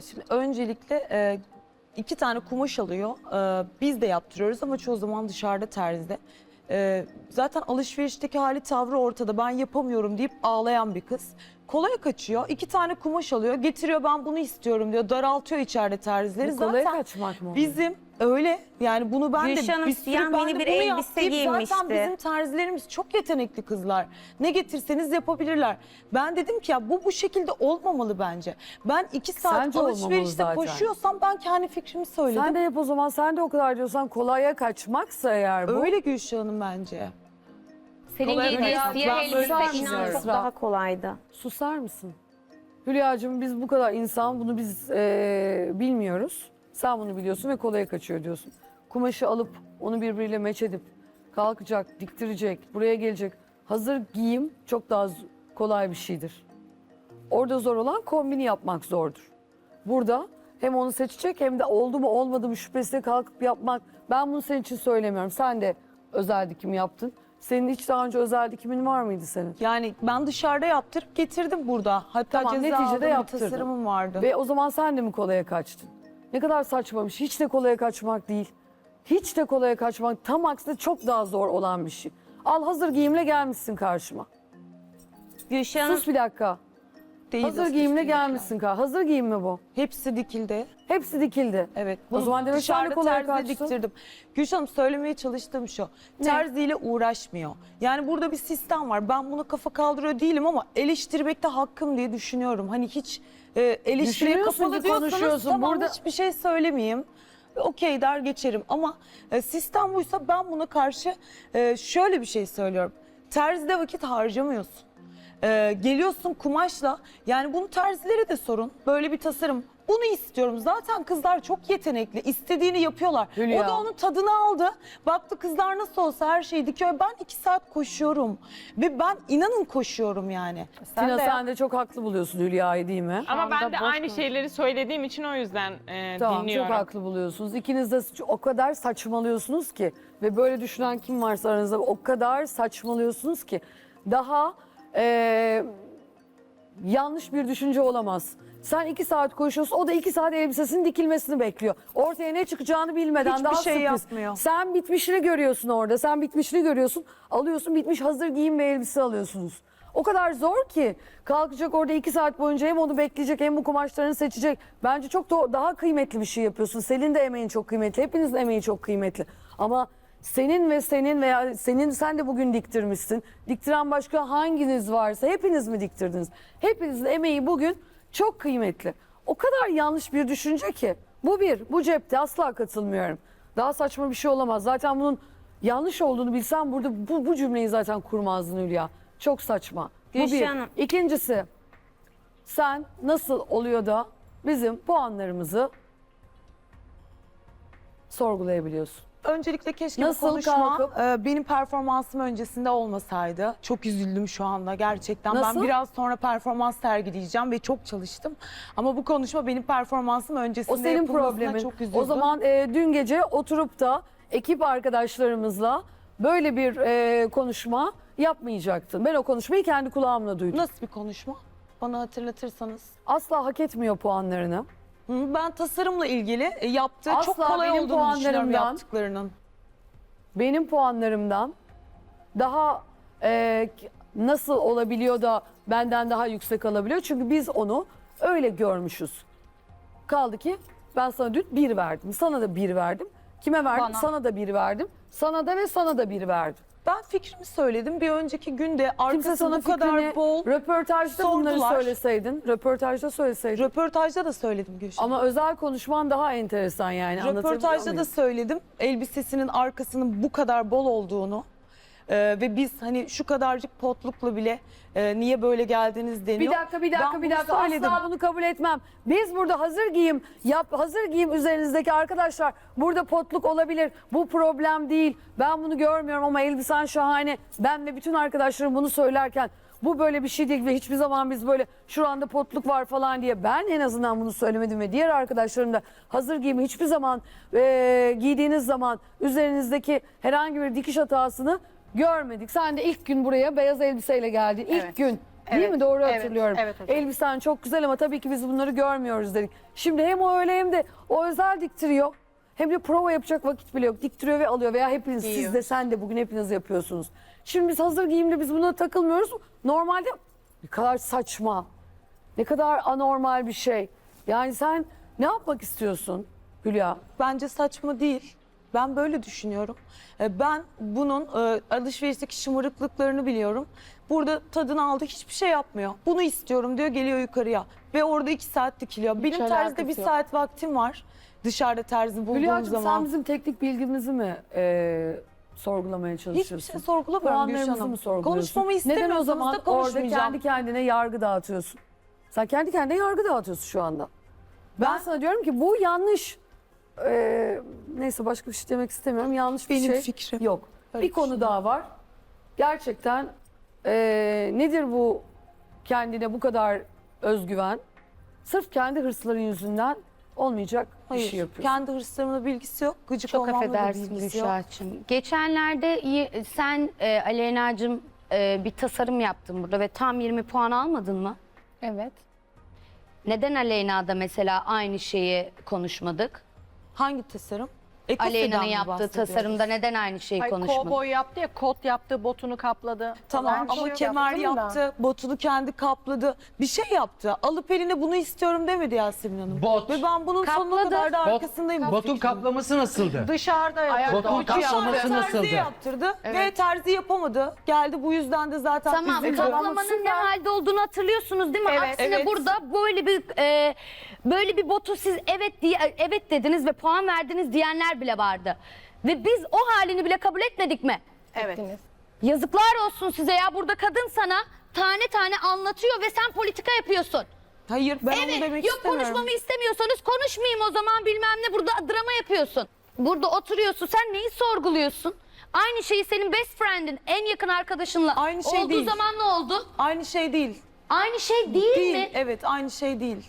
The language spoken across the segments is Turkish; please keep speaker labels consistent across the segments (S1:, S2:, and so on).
S1: Şimdi öncelikle e, iki tane kumaş alıyor. E, biz de yaptırıyoruz ama çoğu zaman dışarıda terzide. E, zaten alışverişteki hali tavrı ortada. Ben yapamıyorum deyip ağlayan bir kız. Kolaya kaçıyor. iki tane kumaş alıyor. Getiriyor ben bunu istiyorum diyor. Daraltıyor içeride terzileri.
S2: Bu kolaya
S1: zaten
S2: kaçmak mı?
S1: bizim öyle yani bunu ben
S3: Gülşah
S1: de
S3: Hanım
S1: bir sürü
S3: siyah
S1: ben
S3: mini
S1: de
S3: bir
S1: bunu
S3: elbise
S1: yap deyip
S3: giymişti.
S1: Zaten bizim terzilerimiz çok yetenekli kızlar. Ne getirseniz yapabilirler. Ben dedim ki ya bu bu şekilde olmamalı bence. Ben iki saat
S2: Sence olmamalı
S1: alışverişte
S2: zaten.
S1: koşuyorsam ben kendi fikrimi söyledim.
S2: Sen de yap o zaman. Sen de o kadar diyorsan kolaya kaçmaksa eğer bu.
S1: Öyle Gülşah Hanım bence.
S3: Senin giydiğin
S1: gelsin.
S3: siyah elbise inan
S2: düşünüyorum.
S3: çok daha kolaydı.
S2: Susar mısın? Hülya'cığım biz bu kadar insan bunu biz eee, bilmiyoruz. Sen bunu biliyorsun ve kolaya kaçıyor diyorsun. Kumaşı alıp onu birbiriyle meç edip kalkacak, diktirecek, buraya gelecek. Hazır giyim çok daha z- kolay bir şeydir. Orada zor olan kombini yapmak zordur. Burada hem onu seçecek hem de oldu mu olmadı mı şüphesiyle kalkıp yapmak. Ben bunu senin için söylemiyorum. Sen de özel dikim yaptın. Senin hiç daha önce özel dikimin var mıydı senin?
S1: Yani ben dışarıda yaptırıp getirdim burada. Hatta
S2: Tamam,
S1: ceza
S2: neticede
S1: aldığım bir
S2: yaptırdın.
S1: tasarımım vardı.
S2: Ve o zaman sen de mi kolaya kaçtın? Ne kadar saçmamış. Hiç de kolaya kaçmak değil. Hiç de kolaya kaçmak tam aksine çok daha zor olan bir şey. Al hazır giyimle gelmişsin karşıma.
S3: Gülşah Hanım
S2: Sus bir dakika.
S1: Değil
S2: Hazır giyimle gelmişsin. ka- Hazır giyim mi bu?
S1: Hepsi dikildi.
S2: Hepsi dikildi.
S1: Evet.
S2: O zaman demek kolaya kaçtın.
S1: diktirdim. Gülşah Hanım söylemeye çalıştığım şu. Terziyle uğraşmıyor. Yani burada bir sistem var. Ben bunu kafa kaldırıyor değilim ama eleştirmekte hakkım diye düşünüyorum. Hani hiç e, eleştiriye
S2: Düşünüyorsun
S1: kapalı
S2: ki
S1: diyorsanız
S2: konuşuyorsun.
S1: tamam
S2: Burada-
S1: hiçbir şey söylemeyeyim. Okey der geçerim ama e, sistem buysa ben buna karşı e, şöyle bir şey söylüyorum. Terzide vakit harcamıyorsun. Ee, geliyorsun kumaşla yani bunu terzilere de sorun. Böyle bir tasarım. Bunu istiyorum. Zaten kızlar çok yetenekli. İstediğini yapıyorlar.
S2: Hülya.
S1: O da onun tadını aldı. Baktı kızlar nasıl olsa her şeyi dikiyor. Ben iki saat koşuyorum. Ve ben inanın koşuyorum yani.
S2: Tina sen de çok haklı buluyorsun Hülya'yı değil mi?
S4: Ama ben de
S3: boş
S4: aynı
S3: mu?
S4: şeyleri söylediğim için o yüzden e,
S2: Tamam
S4: dinliyorum.
S2: çok haklı buluyorsunuz. İkiniz de o kadar saçmalıyorsunuz ki ve böyle düşünen kim varsa aranızda o kadar saçmalıyorsunuz ki daha eee, yanlış bir düşünce olamaz. Sen iki saat koşuyorsun o da iki saat elbisesinin dikilmesini bekliyor. Ortaya ne çıkacağını bilmeden
S1: Hiçbir
S2: daha
S1: şey
S2: sürpriz.
S1: yapmıyor.
S2: Sen bitmişini görüyorsun orada. Sen bitmişini görüyorsun. Alıyorsun bitmiş hazır giyim ve elbise alıyorsunuz. O kadar zor ki kalkacak orada iki saat boyunca hem onu bekleyecek hem bu kumaşlarını seçecek. Bence çok da- daha kıymetli bir şey yapıyorsun. Senin de emeğin çok kıymetli. Hepinizin emeği çok kıymetli. Ama senin ve senin veya senin sen de bugün diktirmişsin. Diktiren başka hanginiz varsa hepiniz mi diktirdiniz? Hepinizin emeği bugün çok kıymetli. O kadar yanlış bir düşünce ki. Bu bir, bu cepte asla katılmıyorum. Daha saçma bir şey olamaz. Zaten bunun yanlış olduğunu bilsem burada bu, bu cümleyi zaten kurmazdın Hülya. Çok saçma. Bu
S3: Gülşah
S2: bir.
S3: Hanım.
S2: İkincisi, sen nasıl oluyor da bizim puanlarımızı sorgulayabiliyorsun?
S1: Öncelikle keşke
S2: Nasıl
S1: bu konuşma
S2: kalkıp-
S1: e, benim performansım öncesinde olmasaydı. Çok üzüldüm şu anda gerçekten.
S2: Nasıl?
S1: Ben biraz sonra performans sergileyeceğim ve çok çalıştım. Ama bu konuşma benim performansım öncesinde
S2: O senin
S1: yapılmasına
S2: problemin.
S1: çok üzüldüm.
S2: O zaman e, dün gece oturup da ekip arkadaşlarımızla böyle bir e, konuşma yapmayacaktın. Ben o konuşmayı kendi kulağımla duydum.
S1: Nasıl bir konuşma? Bana hatırlatırsanız.
S2: Asla hak etmiyor puanlarını.
S1: Ben tasarımla ilgili e, yaptığı çok
S2: Asla
S1: kolay
S2: benim
S1: olduğunu düşünüyorum
S2: puanlarımdan-
S1: yaptıklarının.
S2: benim puanlarımdan daha e, nasıl olabiliyor da benden daha yüksek alabiliyor? Çünkü biz onu öyle görmüşüz. Kaldı ki ben sana dün bir verdim. Sana da bir verdim. Kime verdim?
S3: Bana.
S2: Sana da bir verdim. Sana da ve sana da bir verdim.
S1: Ben fikrimi söyledim. Bir önceki günde
S2: Kimse
S1: arkası
S2: sana
S1: bu kadar bol.
S2: röportajda bunları
S1: sordular.
S2: söyleseydin. Röportajda söyleseydin.
S1: Röportajda da söyledim Gülşen.
S2: Ama özel konuşman daha enteresan yani.
S1: Röportajda da söyledim elbisesinin arkasının bu kadar bol olduğunu Ee, ve biz hani şu kadarcık potlukla bile e, niye böyle geldiniz
S2: Bir
S1: deniyor.
S2: dakika bir dakika
S1: Ben
S2: bir
S1: bunu
S2: dakika
S1: söyledim.
S2: asla bunu kabul etmem. Biz burada hazır giyim yap hazır giyim üzerinizdeki arkadaşlar burada potluk olabilir. Bu problem değil. Ben bunu görmüyorum ama elbisen şahane. Ben ve bütün arkadaşlarım bunu söylerken bu böyle bir şey değil ve hiçbir zaman biz böyle şu anda potluk var falan diye ben en azından bunu söylemedim ve diğer arkadaşlarım da hazır giyimi hiçbir zaman e, giydiğiniz zaman üzerinizdeki herhangi bir dikiş hatasını görmedik. Sen de ilk gün buraya beyaz elbiseyle geldin. İlk
S3: Evet.
S2: gün Değil
S5: Evet,
S2: mi? Doğru
S5: evet,
S2: hatırlıyorum.
S5: evet hocam.
S2: Elbisen çok güzel ama tabii ki biz bunları görmüyoruz dedik. Şimdi hem o öyle hem de o özel diktiriyor. Hem de prova yapacak vakit bile yok. Diktiriyor ve alıyor veya hepiniz siz
S5: Giyiyor.
S2: de sen de bugün hepiniz yapıyorsunuz. Şimdi biz hazır giyimde biz buna takılmıyoruz. Normalde ne kadar saçma. Ne kadar anormal bir şey. Yani sen ne yapmak istiyorsun Hülya?
S1: Bence saçma değil. Ben böyle düşünüyorum. E, Ben bunun e, alışverişteki şımarıklıklarını biliyorum. Burada tadını aldı hiçbir şey yapmıyor. Bunu istiyorum diyor geliyor yukarıya. Ve orada iki saat dikiliyor. Benim terzide
S2: alakası
S1: bir
S2: yok.
S1: saat vaktim var. Dışarıda terzi bulduğum
S2: Hülya'cığım
S1: zaman.
S2: sen bizim teknik bilgimizi mi e, sorgulamaya çalışıyorsun?
S1: Hiçbir şey sorgulamıyorum
S2: Puanlarımızı
S1: Hanım.
S2: mı sorguluyorsun?
S1: Konuşmamı
S2: Neden o
S1: istemiyorsanız
S2: zaman
S1: da
S2: orada
S1: konuşmayacağım.
S2: kendi kendine yargı dağıtıyorsun? Sen kendi kendine yargı dağıtıyorsun şu anda. Ben- sana diyorum ki bu yanlış. Ee, neyse başka bir şey demek istemiyorum. Yanlış bir
S1: Benim
S2: şey.
S1: fikrim.
S2: Yok.
S1: Öyle
S2: bir konu daha var. Gerçekten ee, nedir bu kendine bu kadar özgüven? Sırf kendi hırsların yüzünden olmayacak
S1: Hayır.
S2: bir şey yapıyorsun.
S1: Kendi hırslarımla bilgisi yok. Gıcık
S3: Çok
S1: olmamla da
S3: affedersin
S1: bilgisi yok.
S3: Gülşah'cığım. Geçenlerde y- sen e, Aleyna'cığım e, bir tasarım yaptın burada ve tam 20 puan almadın mı?
S5: Evet.
S3: Neden Aleyna'da mesela aynı şeyi konuşmadık?
S1: Hangi tasarım? Ekofe'den
S3: Aleyna'nın yaptığı
S1: bahsediyoruz?
S3: tasarımda neden aynı şeyi
S5: Ay,
S3: konuşmadık?
S5: kovboy yaptı ya kot yaptı botunu kapladı.
S1: Tamam ama
S5: Şey
S1: kemer yaptı, botunu kendi kapladı. Bir şey yaptı. Alıp eline bunu istiyorum demedi Yasemin Hanım.
S6: Bot.
S1: Ve ben bunun sonuna
S3: Kapladı.
S1: kadar da
S6: Bot-
S1: arkasındayım. bu
S6: Botun
S1: fikrin.
S6: kaplaması nasıldı?
S5: Dışarıda yaptı.
S6: Botun
S5: Uçuyor.
S6: kaplaması
S1: Dışarıda
S6: nasıldı?
S1: terzi yaptırdı ve terzi yapamadı. Geldi bu yüzden de zaten
S3: Tamam,
S1: üzüldü.
S3: kaplamanın ne halde olduğunu hatırlıyorsunuz değil mi?
S5: Evet.
S3: Aksine
S1: Evet.
S3: burada böyle bir e, böyle bir botu siz evet diye evet dediniz ve puan verdiniz diyenler bile vardı. Ve biz o halini bile kabul etmedik mi?
S5: Evet.
S3: Yazıklar olsun size ya burada kadın sana tane tane anlatıyor ve sen politika yapıyorsun.
S1: Hayır ben onu
S3: evet
S1: demek
S3: yok
S1: istemiyorum.
S3: konuşmamı istemiyorsanız konuşmayayım o zaman bilmem ne burada drama yapıyorsun. Burada oturuyorsun sen neyi sorguluyorsun? Aynı şeyi senin best friend'in en yakın arkadaşınla
S1: Aynı şey
S3: olduğu
S1: değil.
S3: zaman ne oldu?
S1: Aynı şey değil.
S3: Aynı şey değil,
S1: Değil.
S3: mi?
S1: Evet aynı şey değil.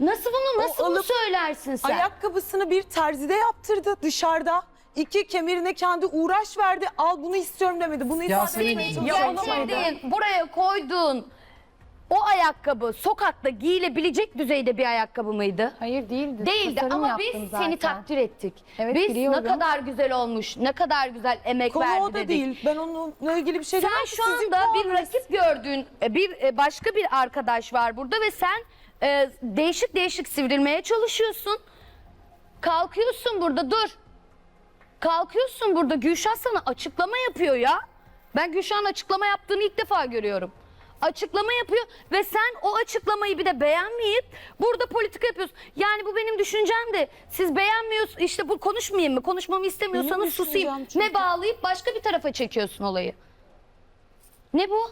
S3: Nasıl bunu nasıl bunu
S1: alıp-
S3: söylersin sen?
S1: Ayakkabısını bir terzide yaptırdı dışarıda. İki kemerine kendi uğraş verdi. Al bunu istiyorum demedi. Bunu ifade
S6: Yasemin,
S1: etmeye
S3: Senin
S1: çalışıyor.
S3: getirdiğin, buraya koyduğun o ayakkabı sokakta giyilebilecek düzeyde bir ayakkabı mıydı?
S7: Hayır değildi.
S3: Değildi
S7: Tasarım
S3: ama biz
S7: yaptım
S3: seni
S7: zaten.
S3: takdir ettik.
S7: Evet,
S3: biz
S7: biliyorum.
S3: ne kadar güzel olmuş, ne kadar güzel emek
S1: Konu
S3: verdi
S1: o da
S3: dedik.
S1: değil. Ben onunla ilgili bir şey
S3: Sen
S1: demem ki.
S3: şu
S1: Sizin
S3: anda bir
S1: puanınız.
S3: rakip gördüğün e, bir e, başka bir arkadaş var burada ve sen e, değişik değişik sivrilmeye çalışıyorsun. Kalkıyorsun burada dur. Kalkıyorsun burada Gülşah sana açıklama yapıyor ya. Ben Gülşah'ın açıklama yaptığını ilk defa görüyorum. Açıklama yapıyor ve sen o açıklamayı bir de beğenmeyip burada politika yapıyorsun. Yani bu benim düşüncem de siz beğenmiyorsunuz işte bu konuşmayayım mı konuşmamı istemiyorsanız
S1: Benim
S3: susayım.
S1: çünkü.
S3: Ne bağlayıp başka bir tarafa çekiyorsun olayı. Ne bu?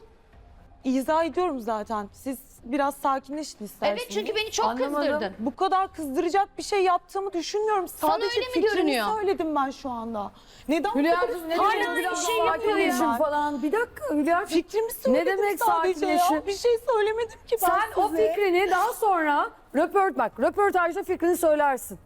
S1: İzah ediyorum zaten. Siz biraz sakinleşin isterseniz.
S3: Evet çünkü beni çok
S1: Anlamadım.
S3: kızdırdın.
S1: Bu kadar kızdıracak bir şey yaptığımı düşünmüyorum. Sadece
S3: öyle mi
S1: fikrimi
S3: görünüyor?
S1: söyledim ben şu anda. Neden bu kadar
S2: Hülya'cığım ne
S1: hala
S2: demek biraz
S1: şey
S2: sakinleşin
S1: ben?
S2: falan. Bir dakika Hülya'cığım.
S1: Fikrimi söyledim
S2: demek
S1: sadece
S2: sakinleşin?
S1: ya. Bir şey söylemedim ki ben
S2: Sen o
S1: size.
S2: fikrini daha sonra röport bak röportajda fikrini söylersin.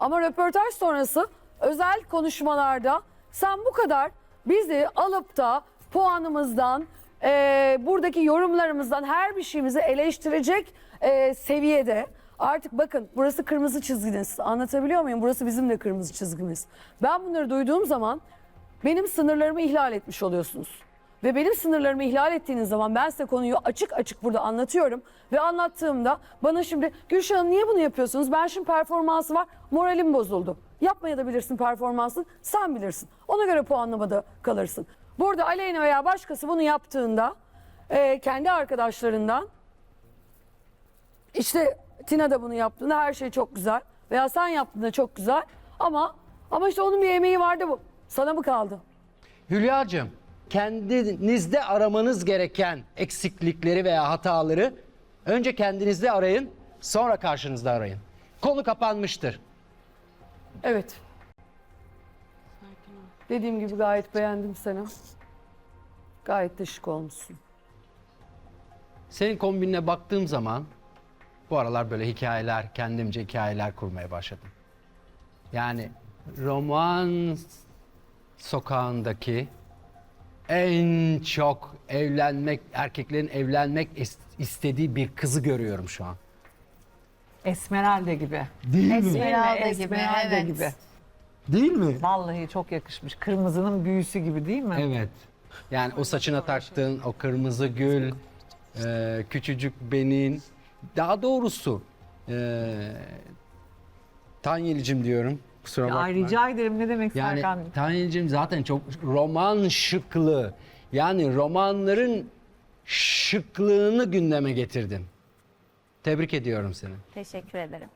S2: Ama röportaj sonrası özel konuşmalarda sen bu kadar bizi alıp da puanımızdan eee, buradaki yorumlarımızdan her bir şeyimizi eleştirecek eee, seviyede artık bakın burası kırmızı çizginiz anlatabiliyor muyum? Burası bizim de kırmızı çizgimiz. Ben bunları duyduğum zaman benim sınırlarımı ihlal etmiş oluyorsunuz. Ve benim sınırlarımı ihlal ettiğiniz zaman ben size konuyu açık açık burada anlatıyorum. Ve anlattığımda bana şimdi Gülşah Hanım niye bunu yapıyorsunuz? Ben şimdi performansı var moralim bozuldu. Yapmaya da bilirsin performansın sen bilirsin. Ona göre puanlamada kalırsın. Burada Aleyna veya başkası bunu yaptığında e, kendi arkadaşlarından işte Tina da bunu yaptığında her şey çok güzel. Veya sen yaptığında çok güzel. Ama ama işte onun bir emeği vardı bu. Sana mı kaldı?
S6: Hülya'cığım kendinizde aramanız gereken eksiklikleri veya hataları önce kendinizde arayın sonra karşınızda arayın. Konu kapanmıştır.
S2: Evet. Dediğim gibi gayet beğendim seni. Gayet de şık olmuşsun.
S6: Senin kombinine baktığım zaman bu aralar böyle hikayeler, kendimce hikayeler kurmaya başladım. Yani roman sokağındaki en çok evlenmek, erkeklerin evlenmek is- istediği bir kızı görüyorum şu an.
S7: Esmeralda gibi.
S6: Değil mi?
S5: Esmeralda gibi,
S7: Esmeralda
S5: evet.
S7: gibi.
S6: Değil mi?
S7: Vallahi çok yakışmış. Kırmızının büyüsü gibi değil mi?
S6: Evet. Yani o saçına taktığın o kırmızı gül, e, küçücük benin, daha doğrusu e, Tanyelicim diyorum. Kusura bakma.
S7: ay, rica ederim ne demek
S6: Yani
S7: Serkan?
S6: Tanyelicim zaten çok roman şıklı. Yani romanların şıklığını gündeme getirdim. Tebrik ediyorum seni.
S8: Teşekkür ederim.